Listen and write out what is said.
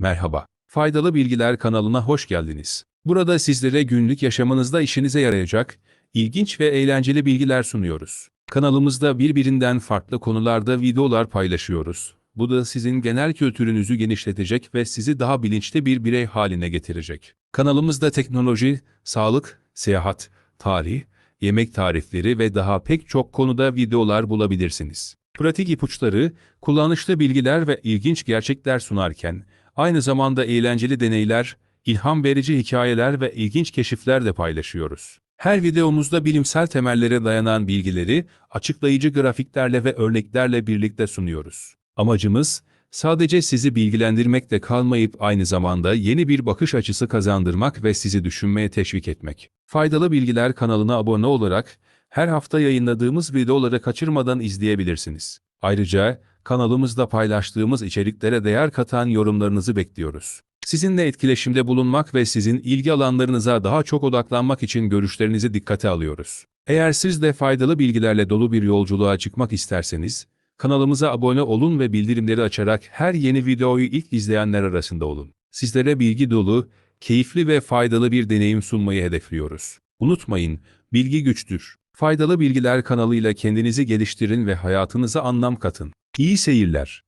Merhaba. Faydalı Bilgiler kanalına hoş geldiniz. Burada sizlere günlük yaşamınızda işinize yarayacak, ilginç ve eğlenceli bilgiler sunuyoruz. Kanalımızda birbirinden farklı konularda videolar paylaşıyoruz. Bu da sizin genel kültürünüzü genişletecek ve sizi daha bilinçli bir birey haline getirecek. Kanalımızda teknoloji, sağlık, seyahat, tarih, yemek tarifleri ve daha pek çok konuda videolar bulabilirsiniz. Pratik ipuçları, kullanışlı bilgiler ve ilginç gerçekler sunarken, aynı zamanda eğlenceli deneyler, ilham verici hikayeler ve ilginç keşifler de paylaşıyoruz. Her videomuzda bilimsel temellere dayanan bilgileri açıklayıcı grafiklerle ve örneklerle birlikte sunuyoruz. Amacımız, sadece sizi bilgilendirmekle kalmayıp aynı zamanda yeni bir bakış açısı kazandırmak ve sizi düşünmeye teşvik etmek. Faydalı Bilgiler kanalına abone olarak her hafta yayınladığımız videoları kaçırmadan izleyebilirsiniz. Ayrıca kanalımızda paylaştığımız içeriklere değer katan yorumlarınızı bekliyoruz. Sizinle etkileşimde bulunmak ve sizin ilgi alanlarınıza daha çok odaklanmak için görüşlerinizi dikkate alıyoruz. Eğer siz de faydalı bilgilerle dolu bir yolculuğa çıkmak isterseniz, kanalımıza abone olun ve bildirimleri açarak her yeni videoyu ilk izleyenler arasında olun. Sizlere bilgi dolu, keyifli ve faydalı bir deneyim sunmayı hedefliyoruz. Unutmayın, bilgi güçtür. Faydalı Bilgiler kanalıyla kendinizi geliştirin ve hayatınıza anlam katın. İyi seyirler.